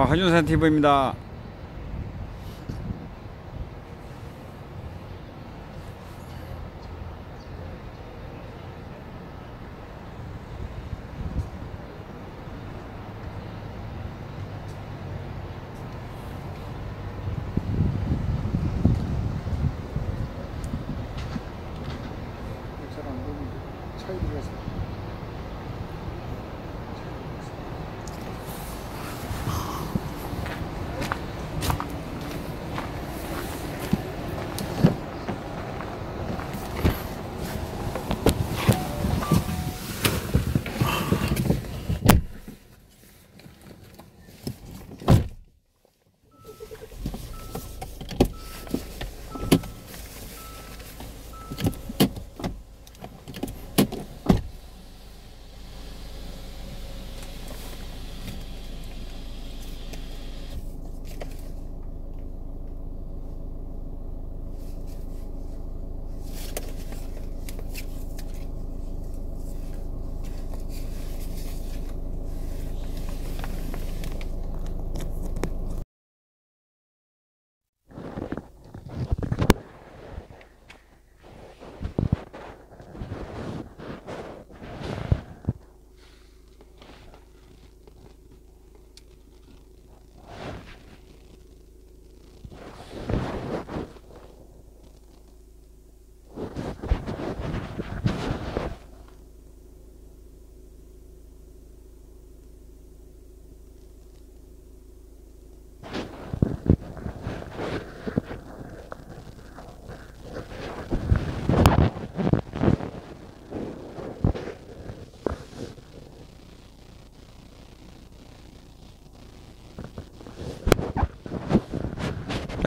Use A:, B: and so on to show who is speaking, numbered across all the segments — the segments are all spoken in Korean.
A: 자, 한윤산 TV입니다.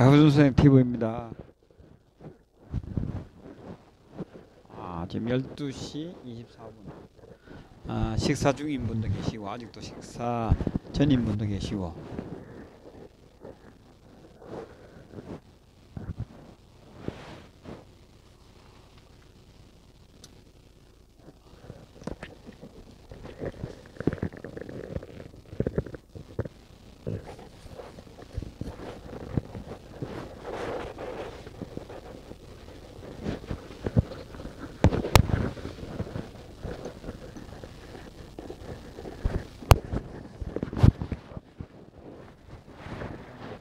A: 자, 한윤산 TV입니다. 아, 지금 12시 24분. 아, 식사 중인 분도 계시고, 아직도 식사 전인 분도 계시고.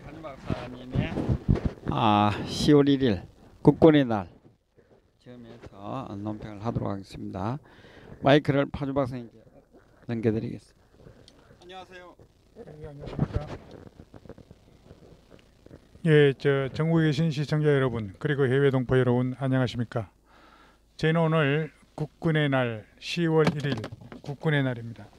A: 한 박사님의 아 10월 1일 국군의 날 지금에서 논평을 하도록 하겠습니다. 마이크를 파주 박사님께 넘겨드리겠습니다. 안녕하세요.
B: 예, 안녕하십니까 예, 저 전국에 계신 시청자 여러분 그리고 해외 동포 여러분 안녕하십니까 저희는 오늘 국군의 날 10월 1일 국군의 날입니다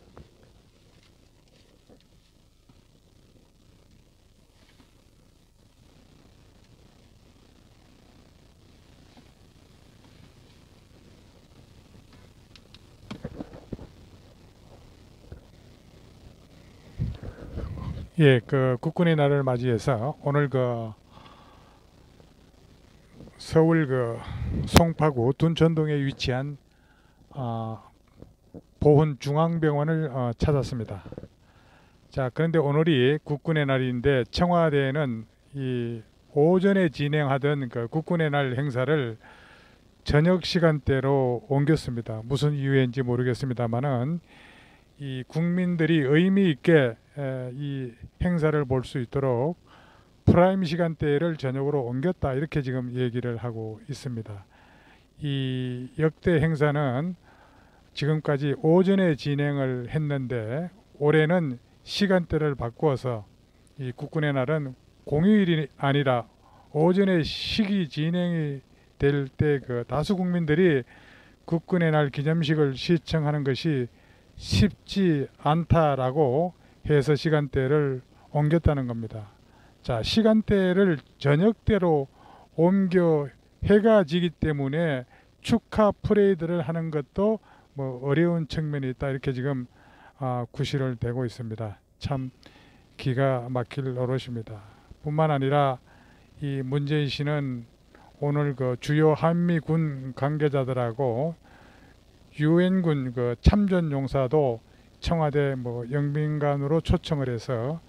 B: 예, 그 국군의 날을 맞이해서 오늘 그 서울 그 송파구 둔천동에 위치한 어, 보훈 중앙병원을 어, 찾았습니다. 자, 그런데 오늘이 국군의 날인데 청와대에는 이 오전에 진행하던 그 국군의 날 행사를 저녁 시간대로 옮겼습니다. 무슨 이유인지 모르겠습니다만은 이 국민들이 의미 있게 에, 이 행사를 볼 수 있도록 프라임 시간대를 저녁으로 옮겼다 이렇게 지금 얘기를 하고 있습니다. 이 역대 행사는 지금까지 오전에 진행을 했는데 올해는 시간대를 바꾸어서 이 국군의 날은 공휴일이 아니라 오전에 시기 진행이 될 때 그 다수 국민들이 국군의 날 기념식을 시청하는 것이 쉽지 않다라고 해서 시간대를 옮겼다는 겁니다. 자, 시간대를 저녁대로 옮겨 해가 지기 때문에 축하 프레이드를 하는 것도 뭐 어려운 측면이 있다 이렇게 지금 아, 구실을 대고 있습니다. 참 기가 막힐 노릇입니다. 뿐만 아니라 이 문재인 씨는 오늘 그 주요 한미군 관계자들하고 유엔군 그 참전 용사도 청와대 뭐 영빈관으로 초청을 해서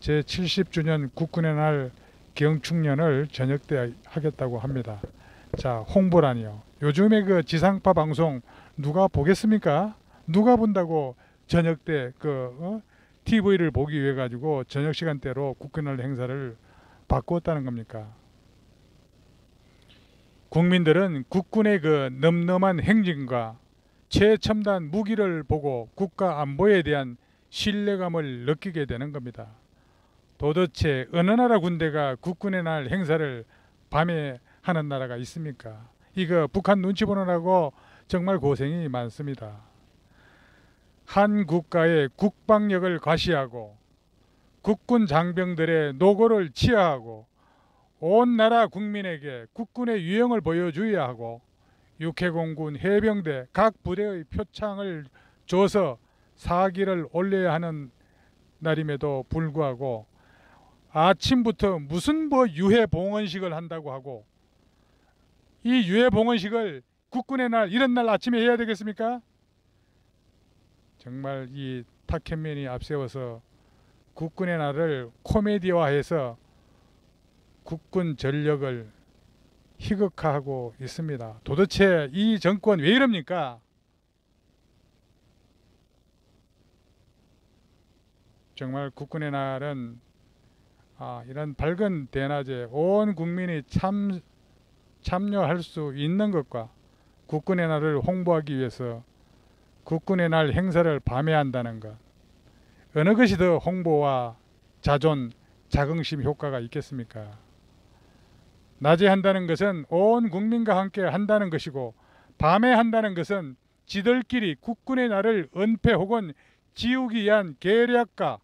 B: 제 70주년 국군의 날 경축년을 저녁 때 하겠다고 합니다. 자, 홍보라니요. 요즘에 그 지상파 방송 누가 보겠습니까? 누가 본다고 저녁 때그 어? TV를 보기 위해 가지고 저녁 시간대로 국군의 날 행사를 바꾸었다는 겁니까? 국민들은 국군의 그 넘넘한 행진과 최첨단 무기를 보고 국가 안보에 대한 신뢰감을 느끼게 되는 겁니다. 도대체 어느 나라 군대가 국군의 날 행사를 밤에 하는 나라가 있습니까? 이거 북한 눈치 보느라고 정말 고생이 많습니다. 한 국가의 국방력을 과시하고 국군 장병들의 노고를 치하하고 온 나라 국민에게 국군의 유형을 보여줘야 하고 육해공군 해병대 각 부대의 표창을 줘서 사기를 올려야 하는 날임에도 불구하고 아침부터 무슨 뭐 유해 봉헌식을 한다고 하고 이 유해 봉헌식을 국군의 날 이런 날 아침에 해야 되겠습니까? 정말 이 탁현면이 앞세워서 국군의 날을 코미디화해서 국군 전력을 희극화하고 있습니다. 도대체 이 정권 왜 이럽니까? 정말 국군의 날은 아, 이런 밝은 대낮에 온 국민이 참 참여할 수 있는 것과 국군의 날을 홍보하기 위해서 국군의 날 행사를 밤에 한다는 것 어느 것이 더 홍보와 자존, 자긍심 효과가 있겠습니까? 낮에 한다는 것은 온 국민과 함께 한다는 것이고 밤에 한다는 것은 지들끼리 국군의 날을 은폐 혹은 지우기 위한 계략과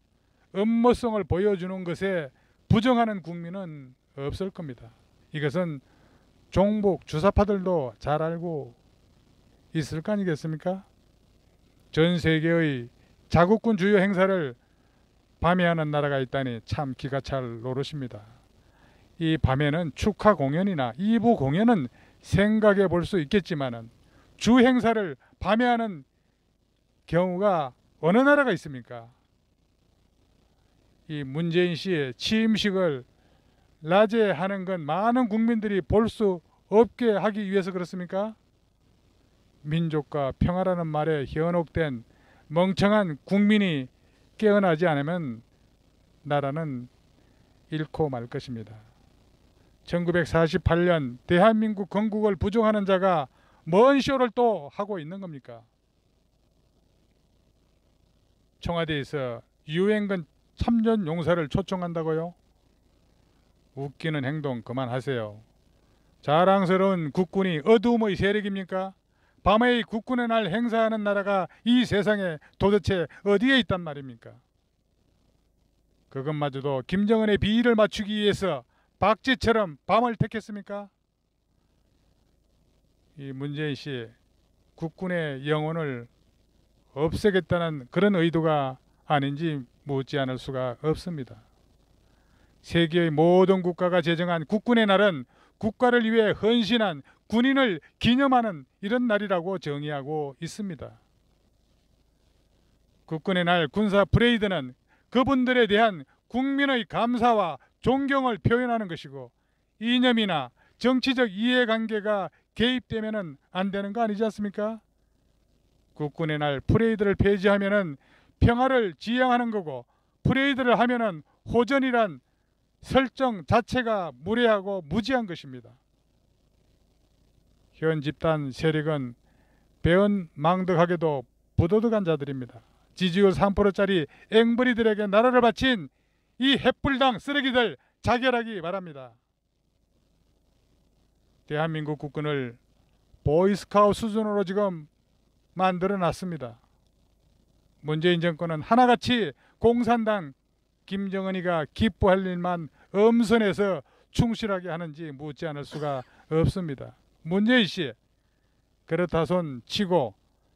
B: 음모성을 보여주는 것에 부정하는 국민은 없을 겁니다. 이것은 종북 주사파들도 잘 알고 있을 거 아니겠습니까? 전 세계의 자국군 주요 행사를 밤에 하는 나라가 있다니 참 기가 찰 노릇입니다. 이 밤에는 축하 공연이나 2부 공연은 생각해 볼 수 있겠지만은 주 행사를 밤에 하는 경우가 어느 나라가 있습니까? 이 문재인 씨의 취임식을 낮에 하는 건 많은 국민들이 볼 수 없게 하기 위해서 그렇습니까? 민족과 평화라는 말에 현혹된 멍청한 국민이 깨어나지 않으면 나라는 잃고 말 것입니다. 1948년 대한민국 건국을 부정하는 자가 뭔 쇼를 또 하고 있는 겁니까? 청와대에서 유엔군 참전 용사를 초청한다고요? 웃기는 행동 그만하세요. 자랑스러운 국군이 어두움의 세력입니까? 밤의 국군의 날 행사하는 나라가 이 세상에 도대체 어디에 있단 말입니까? 그것마저도 김정은의 비위를 맞추기 위해서 박쥐처럼 밤을 택했습니까? 이 문재인 씨 국군의 영혼을 없애겠다는 그런 의도가 아닌지 묻지 않을 수가 없습니다. 세계의 모든 국가가 제정한 국군의 날은 국가를 위해 헌신한 군인을 기념하는 이런 날이라고 정의하고 있습니다. 국군의 날 군사 프레이드는 그분들에 대한 국민의 감사와 존경을 표현하는 것이고 이념이나 정치적 이해관계가 개입되면은 안 되는 거 아니지 않습니까? 국군의 날 프레이드를 폐지하면은 평화를 지향하는 거고 프레이드를 하면은 호전이란 설정 자체가 무례하고 무지한 것입니다. 현 집단 세력은 배은망덕하게도 부도덕한 자들입니다. 지지율 3%짜리 앵벌이들에게 나라를 바친 이 햇불당 쓰레기들 자결하기 바랍니다. 대한민국 국군을 보이스카우 수준으로 지금 만들어 놨습니다. 문재인 정권은 하나같이 공산당 김정은이가 기뻐할 일만 엄선해서 충실하게 하는지 묻지 않을 수가 없습니다. 문재인 씨 그렇다 손 치고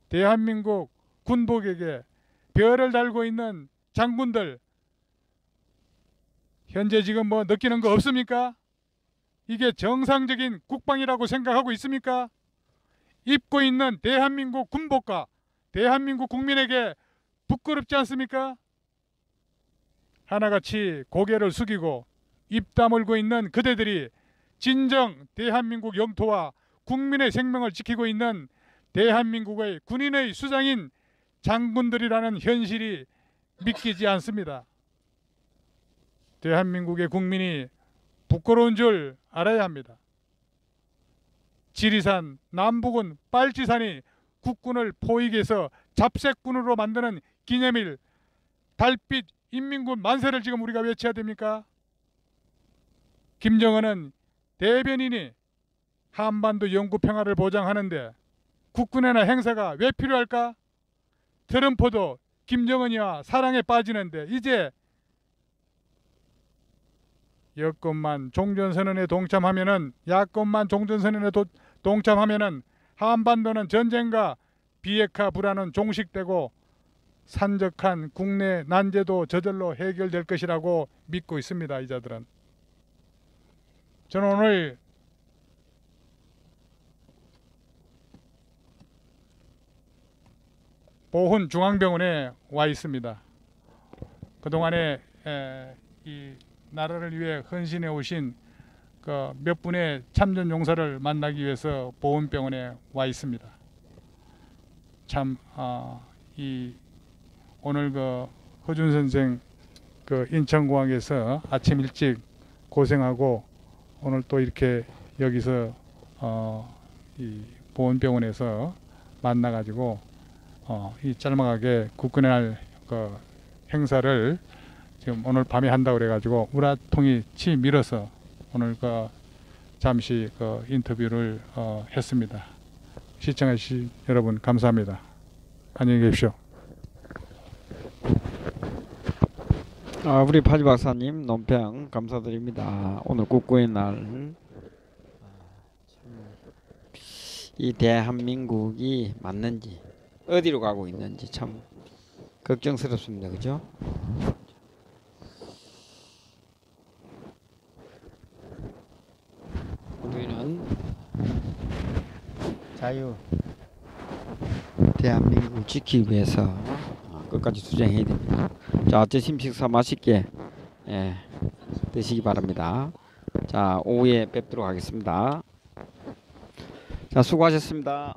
B: 대한민국 군복에게 별을 달고 있는 장군들 현재 지금 뭐 느끼는 거 없습니까? 이게 정상적인 국방이라고 생각하고 있습니까? 입고 있는 대한민국 군복과 대한민국 국민에게 부끄럽지 않습니까? 하나같이 고개를 숙이고 입 다물고 있는 그대들이 진정 대한민국 영토와 국민의 생명을 지키고 있는 대한민국의 군인의 수장인 장군들이라는 현실이 믿기지 않습니다. 대한민국의 국민이 부끄러운 줄 알아야 합니다. 지리산, 남북은 빨치산이 국군을 포위해서 잡색군으로 만드는 기념일 달빛 인민군 만세를 지금 우리가 외쳐야 됩니까? 김정은은 대변인이 한반도 영구 평화를 보장하는데 국군의나 행사가 왜 필요할까? 트럼프도 김정은이와 사랑에 빠지는데 이제 여권만 종전선언에 동참하면은 야권만 종전선언에 도- 동참하면은 한반도는 전쟁과 비핵화 불안은 종식되고 산적한 국내 난제도 저절로 해결될 것이라고 믿고 있습니다. 이자들은 저는 오늘 보훈 중앙병원에 와 있습니다. 그동안에 에, 이 나라를 위해 헌신해 오신 그 몇 분의 참전 용사를 만나기 위해서 보훈병원에 와 있습니다. 참, 아, 이 오늘 그 허준 선생 그 인천공항에서 아침 일찍 고생하고 오늘 또 이렇게 여기서 어, 이 보훈병원에서 만나가지고 어, 이 짤막하게 국군의 날 그 행사를 지금 오늘 밤에 한다고 그래가지고 우라통이 치 밀어서 오늘 그 잠시 그 인터뷰를 어, 했습니다. 시청해주신 여러분 감사합니다. 안녕히 계십시오.
A: 아, 우리 파지 박사님 논평 감사드립니다. 오늘 국구의 날. 이 대한민국이 맞는지 어디로 가고 있는지 참 걱정스럽습니다. 그죠? 우리는 자유 대한민국을 지키기 위해서 어, 끝까지 투쟁해야 됩니다. 자, 드심 식사 맛있게 예, 드시기 바랍니다. 자, 오후에 뵙도록 하겠습니다. 자, 수고하셨습니다.